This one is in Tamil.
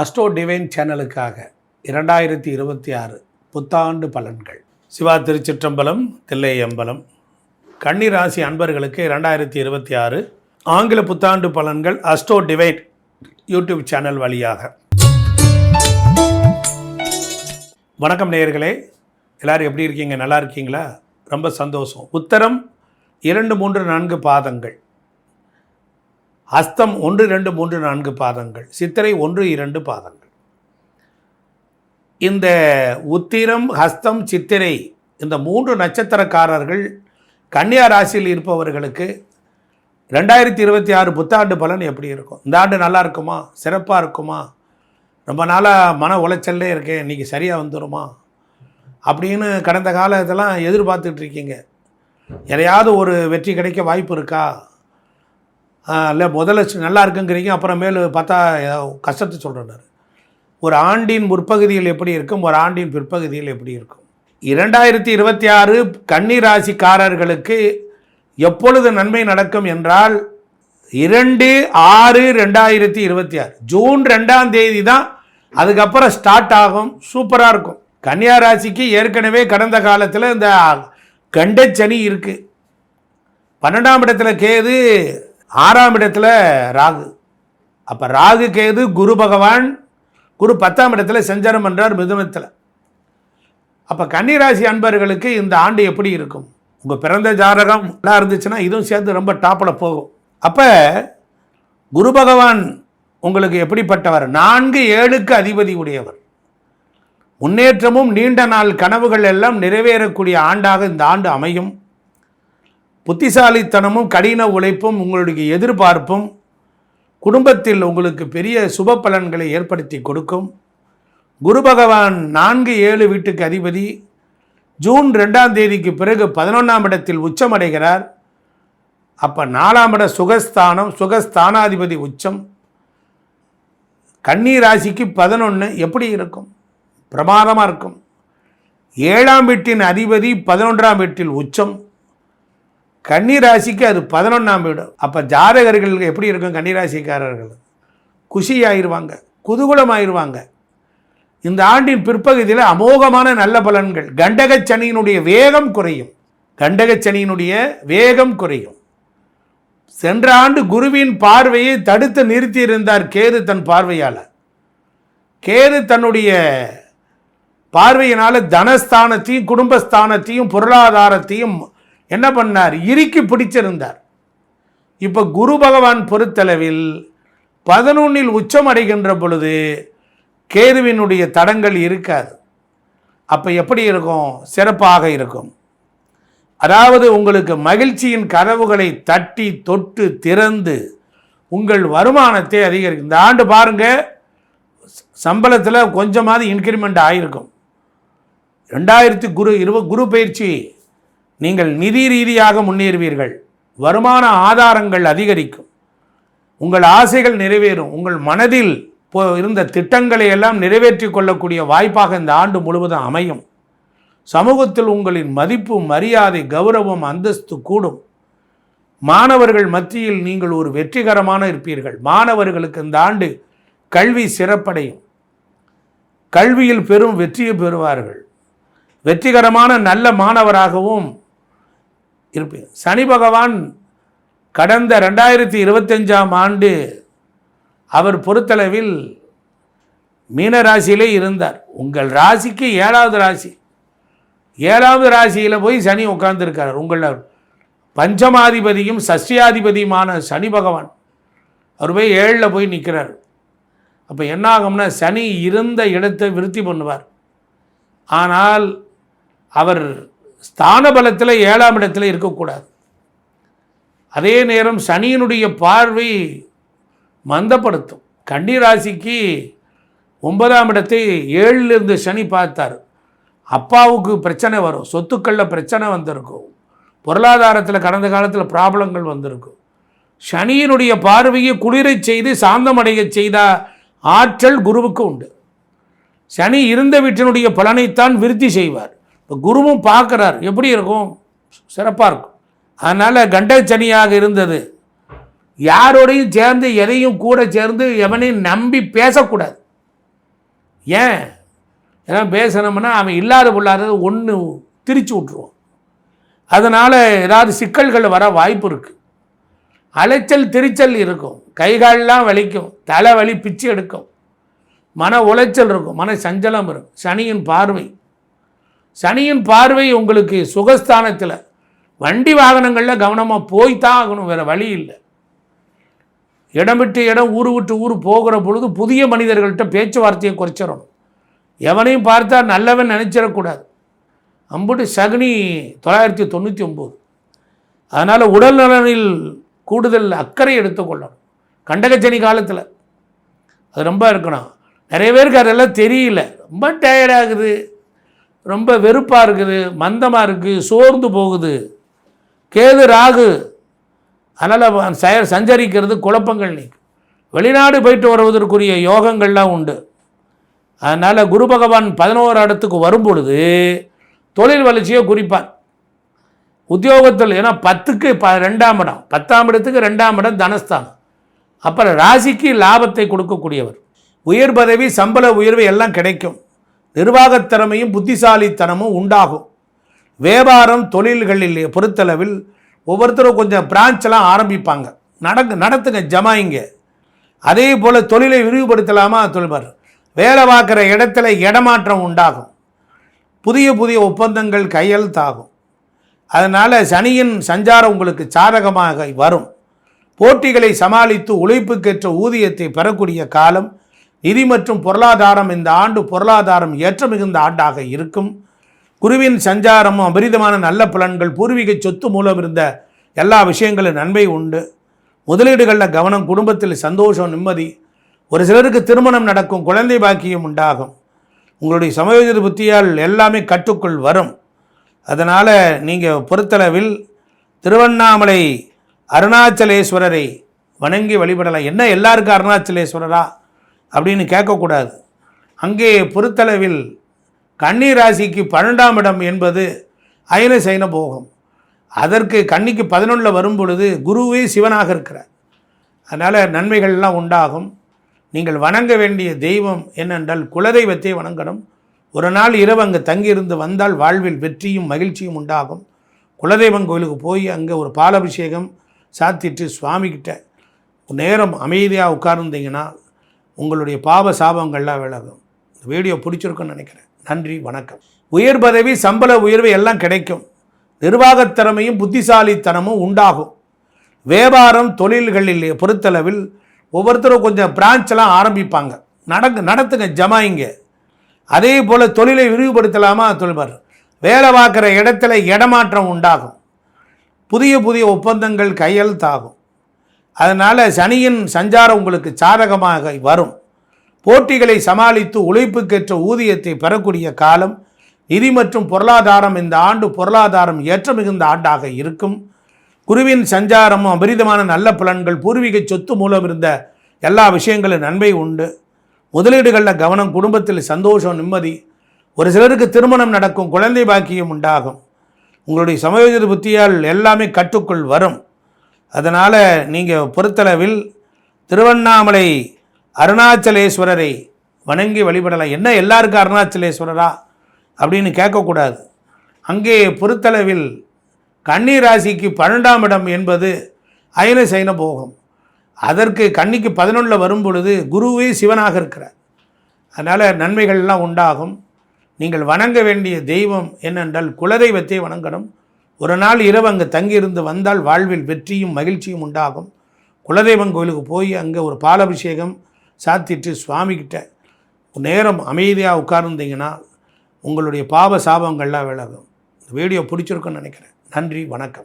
அஸ்ட்ரோ டிவைன் சேனலுக்காக இரண்டாயிரத்தி இருபத்தி ஆறு புத்தாண்டு பலன்கள். சிவா திருச்சிற்றம்பலம் தில்லையம்பலம் கன்னிராசி அன்பர்களுக்கு இரண்டாயிரத்தி இருபத்தி ஆறு ஆங்கில புத்தாண்டு பலன்கள் அஸ்ட்ரோ டிவைன் யூடியூப் சேனல் வழியாக. வணக்கம் நேயர்களே. எல்லோரும் எப்படி இருக்கீங்க? நல்லா இருக்கீங்களா? ரொம்ப சந்தோஷம். உத்தரம் இரண்டு மூன்று நான்கு பாதங்கள். ஹஸ்தம் ஒன்று இரண்டு மூன்று நான்கு பாதங்கள். சித்திரை ஒன்று இரண்டு பாதங்கள். இந்த உத்திரம் ஹஸ்தம் சித்திரை இந்த மூன்று நட்சத்திரக்காரர்கள் கன்னியா ராசியில் இருப்பவர்களுக்கு ரெண்டாயிரத்தி இருபத்தி ஆறு புத்தாண்டு பலன் எப்படி இருக்கும்? இந்த ஆண்டு நல்லா இருக்குமா? சிறப்பாக இருக்குமா? ரொம்ப நாளாக மன உளைச்சல்லே இருக்கேன். இன்றைக்கி சரியாக வந்துடுமா அப்படின்னு கடந்த காலத்தெல்லாம் எதிர்பார்த்துட்ருக்கீங்க எதையாவது ஒரு வெற்றி கிடைக்க வாய்ப்பு இருக்கா? இல்லை முதல்ல நல்லா இருக்குங்கிறீங்க அப்புறமேலு பார்த்தா கஷ்டத்தை சொல்கிறார் ஒரு ஆண்டின் முற்பகுதியில் எப்படி இருக்கும்? ஒரு ஆண்டின் பிற்பகுதியில் எப்படி இருக்கும்? இரண்டாயிரத்தி இருபத்தி ஆறு கன்னி ராசிக்காரர்களுக்கு எப்பொழுது நன்மை நடக்கும் என்றால் இரண்டு ஆறு ரெண்டாயிரத்தி இருபத்தி ஆறு ஜூன் ரெண்டாம் தேதி தான் அதுக்கப்புறம் ஸ்டார்ட் ஆகும் சூப்பராக இருக்கும். கன்னியா ராசிக்கு ஏற்கனவே கடந்த காலத்தில் இந்த கண்டச்சனி இருக்குது பன்னெண்டாம் இடத்துல கேது ஆறாம் இடத்துல ராகு. அப்போ ராகு கேது குரு பகவான் குரு பத்தாம் இடத்துல செஞ்சரம் என்றார் மிதுனத்தில். அப்போ கன்னிராசி அன்பர்களுக்கு இந்த ஆண்டு எப்படி இருக்கும்? உங்கள் பிறந்த ஜாதகம் நல்லா இருந்துச்சுன்னா இதுவும் சேர்ந்து ரொம்ப டாப்பில் போகும். அப்போ குரு பகவான் உங்களுக்கு எப்படிப்பட்டவர்? நான்கு ஏழுக்கு அதிபதி உடையவர். முன்னேற்றமும் நீண்ட நாள் கனவுகள் எல்லாம் நிறைவேறக்கூடிய ஆண்டாக இந்த ஆண்டு அமையும். புத்திசாலித்தனமும் கடின உழைப்பும் உங்களுடைய எதிர்பார்ப்பும் குடும்பத்தில் உங்களுக்கு பெரிய சுப பலன்களை ஏற்படுத்தி கொடுக்கும். குரு பகவான் நான்கு ஏழு வீட்டுக்கு அதிபதி. ஜூன் ரெண்டாம் தேதிக்கு பிறகு பதினொன்றாம் இடத்தில் உச்சமடைகிறார். அப்போ நாலாம் இட சுகஸ்தானம் சுகஸ்தானாதிபதி உச்சம். கன்னி ராசிக்கு பதினொன்று எப்படி இருக்கும்? பிரமாதமாக இருக்கும். ஏழாம் வீட்டின் அதிபதி பதினொன்றாம் வீட்டில் உச்சம். கன்னிராசிக்கு அது பதினொன்றாம் வீடு. அப்போ ஜாதகர்கள் எப்படி இருக்கும் கன்னிராசிக்காரர்கள்? குஷியாயிருவாங்க ஆயிடுவாங்க இந்த ஆண்டின் பிற்பகுதியில் அமோகமான நல்ல பலன்கள். கண்டகச் சனியினுடைய வேகம் குறையும். கண்டகச் சனியினுடைய வேகம் குறையும். சென்ற ஆண்டு குருவின் பார்வையை தடுத்து நிறுத்தியிருந்தார் கேது தன் பார்வையால். கேது தன்னுடைய பார்வையினால் தனஸ்தானத்தையும் குடும்பஸ்தானத்தையும் பொருளாதாரத்தையும் என்ன பண்ணார்? இறுக்கி பிடிச்சிருந்தார். இப்போ குரு பகவான் பொறுத்தளவில் பதினொன்னில் உச்சம் அடைகின்ற பொழுது கேதுவினுடைய தடங்கள் இருக்காது. அப்போ எப்படி இருக்கும்? சிறப்பாக இருக்கும். அதாவது உங்களுக்கு மகிழ்ச்சியின் கதவுகளை தட்டி தொட்டு திறந்து உங்கள் வருமானத்தை அதிகரிக்கும். இந்த ஆண்டு பாருங்கள் சம்பளத்தில் கொஞ்சமாவது இன்க்ரிமெண்ட் ஆகிருக்கும் ரெண்டாயிரத்தி குரு இருவ குரு பயிற்சி நீங்கள் நிதி ரீதியாக முன்னேறுவீர்கள். வருமான ஆதாரங்கள் அதிகரிக்கும். உங்கள் ஆசைகள் நிறைவேறும். உங்கள் மனதில் போ இருந்த திட்டங்களை எல்லாம் நிறைவேற்றி கொள்ளக்கூடிய வாய்ப்பாக இந்த ஆண்டு முழுவதும் அமையும். சமூகத்தில் உங்களின் மதிப்பு மரியாதை கௌரவம் அந்தஸ்து கூடும். மாணவர்கள் மத்தியில் நீங்கள் ஒரு வெற்றிகரமான இருப்பீர்கள். மாணவர்களுக்கு இந்த ஆண்டு கல்வி சிறப்படையும். கல்வியில் பெரும் வெற்றியை பெறுவார்கள். வெற்றிகரமான நல்ல மாணவராகவும் இருப்பேன் சனி பகவான் கடந்த ரெண்டாயிரத்தி இருபத்தஞ்சாம் ஆண்டு அவர் பொறுத்தளவில் மீன ராசியிலே இருந்தார். உங்கள் ராசிக்கு ஏழாவது ராசி. ஏழாவது ராசியில் போய் சனி உட்கார்ந்துருக்கார். உங்கள பஞ்சமாதிபதியும் சஷ்டியாதிபதியுமான சனி பகவான் அவர் போய் ஏழில் போய் நிற்கிறார் அப்போ என்ன ஆகும்னா சனி இருந்த இடத்தை விருத்தி பண்ணுவார். ஆனால் அவர் ஸ்தான பலத்தில் ஏழாம் இடத்துல இருக்கக்கூடாது. அதே நேரம் சனியினுடைய பார்வை மந்தப்படுத்தும். கன்னி ராசிக்கு ஒன்பதாம் இடத்தை ஏழில் இருந்து சனி பார்த்தார். அப்பாவுக்கு பிரச்சனை வரும். சொத்துக்களில் பிரச்சனை வந்திருக்கும். பொருளாதாரத்தில் கடந்த காலத்தில் ப்ராப்ளங்கள் வந்திருக்கும் சனியினுடைய பார்வையை குளிரை செய்து சாந்தமடையச் செய்த ஆற்றல் குருவுக்கு உண்டு. சனி இருந்த வீட்டினுடைய பலனைத்தான் விருத்தி செய்வார். இப்போ குருவும் பார்க்குறார். எப்படி இருக்கும்? சிறப்பாக இருக்கும். அதனால் கண்ட சனியாக இருந்தது. யாரோடையும் சேர்ந்து எதையும் கூட சேர்ந்து எவனையும் நம்பி பேசக்கூடாது. ஏன்? ஏன்னா பேசணும்னா அவன் இல்லாத பொல்லாதது ஒன்று திரிச்சு விட்ருவோம் அதனால் ஏதாவது சிக்கல்கள் வர வாய்ப்பு இருக்குது அலைச்சல் திரிச்சல் இருக்கும். கைகாலெலாம் வலிக்கும். தலை வலி பிச்சு எடுக்கும். மன உளைச்சல் இருக்கும். மன சஞ்சலம் இருக்கும் சனியின் பார்வை. சனியின் பார்வை உங்களுக்கு சுகஸ்தானத்தில். வண்டி வாகனங்களில் கவனமாக போய்த்தான் ஆகணும் வேறு வழி இல்லை. இடம் விட்டு இடம் ஊர் விட்டு ஊர் போகிற பொழுது புதிய மனிதர்கள்ட்ட பேச்சுவார்த்தையை குறைச்சிடணும். எவனையும் பார்த்தா நல்லவன் நினச்சிடக்கூடாது. அம்புட்டு சகுனி தொள்ளாயிரத்தி தொண்ணூற்றி ஒம்பது அதனால் உடல் நலனில் கூடுதல் அக்கறை எடுத்துக்கொள்ளணும் கண்டகச்சனி காலத்தில். அது ரொம்ப இருக்கணும். நிறைய பேருக்கு அதெல்லாம் தெரியல. ரொம்ப டயர்டாகுது ரொம்ப வெறுப்பாக இருக்குது மந்தமாக இருக்குது சோர்ந்து போகுது. கேது ராகு அதனால் ச சஞ்சரிக்கிறது குழப்பங்கள் நீக்கும் வெளிநாடு போயிட்டு வருவதற்குரிய யோகங்கள்லாம் உண்டு. அதனால் குரு பகவான் பதினோரு இடத்துக்கு வரும் பொழுது தொழில் வளர்ச்சியை குறிப்பார் உத்தியோகத்தில் ஏன்னா பத்துக்கு ப ரெண்டாம் இடம் பத்தாம் இடத்துக்கு ரெண்டாம் இடம் தனஸ்தானம். அப்புறம் ராசிக்கு லாபத்தை கொடுக்கக்கூடியவர். உயர் பதவி சம்பள உயர்வு எல்லாம் கிடைக்கும். நிர்வாகத்திறமையும் புத்திசாலித்தனமும் உண்டாகும். வியாபாரம் தொழில்களில் பொறுத்தளவில் ஒவ்வொருத்தரும் கொஞ்சம் பிரான்ச்செல்லாம் ஆரம்பிப்பாங்க. நடங்க நடத்துங்க ஜமாயிங்க. அதே போல் தொழிலை விரிவுபடுத்தலாமா? தொழில்பார் வேலை பார்க்குற இடத்துல இடமாற்றம் உண்டாகும். புதிய புதிய ஒப்பந்தங்கள் கையெழுத்தாகும் அதனால் சனியின் சஞ்சாரம் உங்களுக்கு சாதகமாக வரும். போட்டிகளை சமாளித்து உழைப்புக்கேற்ற ஊதியத்தை பெறக்கூடிய காலம் நிதி மற்றும் பொருளாதாரம் இந்த ஆண்டு பொருளாதாரம் ஏற்ற மிகுந்த ஆண்டாக இருக்கும். குருவின் சஞ்சாரமும் அபரிதமான நல்ல பலன்கள் பூர்வீக சொத்து மூலம் இருந்த எல்லா விஷயங்களும் நன்மை உண்டு. முதலீடுகளில் கவனம் குடும்பத்தில் சந்தோஷம் நிம்மதி. ஒரு சிலருக்கு திருமணம் நடக்கும் குழந்தை பாக்கியம் உண்டாகும். உங்களுடைய சமயோஜித புத்தியால் எல்லாமே கட்டுக்குள் வரும். அதனால் நீங்கள் பொறுத்தளவில் திருவண்ணாமலை அருணாச்சலேஸ்வரரை வணங்கி வழிபடலாம். என்ன எல்லாருக்கும் அருணாச்சலேஸ்வரரா? அப்படின்னு கேட்கக்கூடாது. அங்கே பொறுத்தளவில் கன்னி ராசிக்கு பன்னெண்டாம் இடம் என்பது அயன சைன போகம். அதற்கு கன்னிக்கு பதினொன்றில் வரும் பொழுது குருவே சிவனாக இருக்கிறார். அதனால் நன்மைகள்லாம் உண்டாகும். நீங்கள் வணங்க வேண்டிய தெய்வம் என்னென்றால் குலதெய்வத்தை வணங்கணும். ஒரு நாள் இரவு அங்கே தங்கியிருந்து வந்தால் வாழ்வில் வெற்றியும் மகிழ்ச்சியும் உண்டாகும். குலதெய்வம் கோயிலுக்கு போய் அங்கே ஒரு பாலாபிஷேகம் சாத்திட்டு சுவாமிக்கிட்ட நேரம் அமைதியாக உட்கார்ந்தீங்கன்னா உங்களுடைய பாவ சாபங்கள்லாம் விலகும். இந்த வீடியோ பிடிச்சிருக்குன்னு நினைக்கிறேன். நன்றி வணக்கம். உயர் பதவி சம்பள உயர்வு எல்லாம் கிடைக்கும். நிர்வாகத்திறமையும் புத்திசாலித்தனமும் உண்டாகும். வியாபாரம் தொழில்களில் பொறுத்தளவில் ஒவ்வொருத்தரும் கொஞ்சம் பிரான்ச்செல்லாம் ஆரம்பிப்பாங்க. நடக்கு நடத்துங்க ஜமாயிங்க. அதே போல் தொழிலை விரிவுபடுத்தலாமா? தொழில்பார். வேலை பார்க்குற இடத்துல இடமாற்றம் உண்டாகும். புதிய புதிய ஒப்பந்தங்கள் கையெழுத்தாகும். அதனால் சனியின் சஞ்சாரம் உங்களுக்கு சாதகமாக வரும். போட்டிகளை சமாளித்து உழைப்புக்கேற்ற ஊதியத்தை பெறக்கூடிய காலம் நிதி மற்றும் பொருளாதாரம் இந்த ஆண்டு பொருளாதாரம் ஏற்ற மிகுந்த ஆண்டாக இருக்கும். குருவின் சஞ்சாரமும் அபரிதமான நல்ல பலன்கள் பூர்வீக சொத்து மூலம் இருந்த எல்லா விஷயங்களும் நன்மை உண்டு. முதலீடுகளில் கவனம் குடும்பத்தில் சந்தோஷம் நிம்மதி. ஒரு சிலருக்கு திருமணம் நடக்கும் குழந்தை பாக்கியம் உண்டாகும். உங்களுடைய சமயோஜித புத்தியால் எல்லாமே கட்டுக்குள் வரும். அதனால் நீங்கள் பொறுத்தளவில் திருவண்ணாமலை அருணாச்சலேஸ்வரரை வணங்கி வழிபடலாம். என்ன எல்லாருக்கும் அருணாச்சலேஸ்வரரா அப்படின்னு கேட்கக்கூடாது. அங்கே பொறுத்தளவில் கன்னி ராசிக்கு பன்னெண்டாம் இடம் என்பது அயன சைன போகம். அதற்கு கன்னிக்கு பதினொன்றில் வரும் பொழுது குருவே சிவனாக இருக்கிறார். அதனால் நன்மைகள்லாம் உண்டாகும். நீங்கள் வணங்க வேண்டிய தெய்வம் என்னென்றால் குலதெய்வத்தை வணங்கணும். ஒரு நாள் இரவு அங்கே தங்கியிருந்து வந்தால் வாழ்வில் வெற்றியும் மகிழ்ச்சியும் உண்டாகும். குலதெய்வம் கோயிலுக்கு போய் அங்கே ஒரு பாலபிஷேகம் சாத்திட்டு சுவாமிக்கிட்ட நேரம் அமைதியாக உட்கார்ந்தீங்கன்னா உங்களுடைய பாவ சாபங்கள்லாம் விலகும். இந்த வீடியோ பிடிச்சிருக்குன்னு நினைக்கிறேன். நன்றி வணக்கம்.